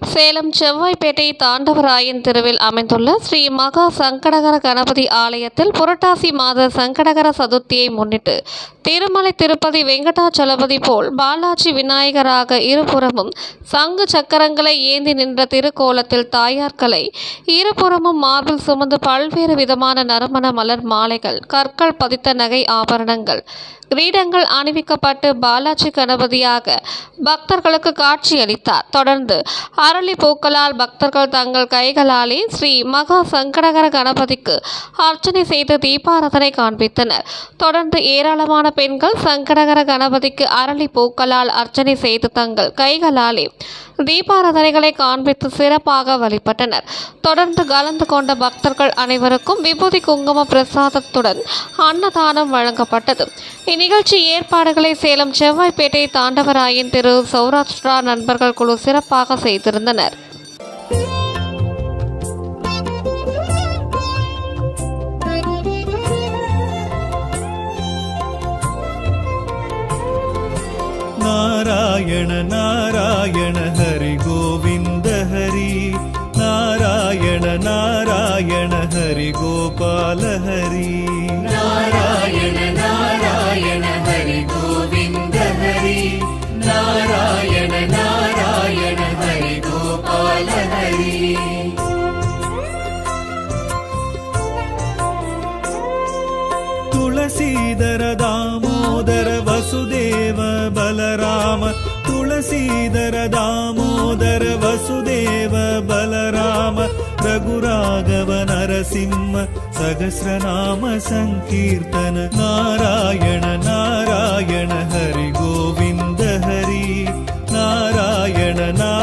சேலம் செவ்வாய்ப்பேட்டை தாண்டவராயன் தெருவில் அமைந்துள்ள ஸ்ரீ மகா சங்கடகர கணபதி ஆலயத்தில் புரட்டாசி மாத சங்கடகர சதுர்த்தியை முன்னிட்டு திருமலை திருப்பதி வெங்கடாச்சலபதி போல் பாலாஜி விநாயகராக இருபுறமும் சங்கு சக்கரங்களை ஏந்தி நின்ற திருக்கோலத்தில் தாயார்களை இருபுறமும் மார்பில் சுமந்து பல்வேறு விதமான நறுமண மலர் மாலைகள் கற்கள் பதித்த நகை ஆபரணங்கள் கிரீடங்கள் அணிவிக்கப்பட்டு பாலாஜி கணபதியாக பக்தர்களுக்கு காட்சியளித்தார். தொடர்ந்து அரளி பூக்களால் பக்தர்கள் தங்கள் கைகளாலே ஸ்ரீ மகா சங்கடகர கணபதிக்கு அர்ச்சனை செய்து தீபாராதனை காண்பித்தனர். தொடர்ந்து ஏராளமான பெண்கள் சங்கடகர கணபதிக்கு அரளி பூக்களால் அர்ச்சனை செய்து தங்கள் கைகளாலே தீபாராதனைகளை காண்பித்து சிறப்பாக வழிபட்டனர். தொடர்ந்து கலந்து கொண்ட பக்தர்கள் அனைவருக்கும் விபூதி குங்கும பிரசாதத்துடன் அன்னதானம் வழங்கப்பட்டது. இந்நிகழ்ச்சி ஏற்பாடுகளை சேலம் செவ்வாய்பேட்டை தாண்டவராயின் திரு சௌராஷ்டிரா நண்பர்கள் குழு சிறப்பாக செய்திருந்தனர். நாராயண நாராயண ஹரி கோபால ஹரி நாராயண நாராயண ஹரி கோவிந்த ஹரி நாராயண நாராயண ஹரி கோபால ஹரி துளசீதர தாமோதர வசுதேவ பலராம துளசீதர தாம नरसिंह सहस्रनाम सङ्कीर्तन नारायण नारायण हरि गोविन्द हरि नारायण नारायण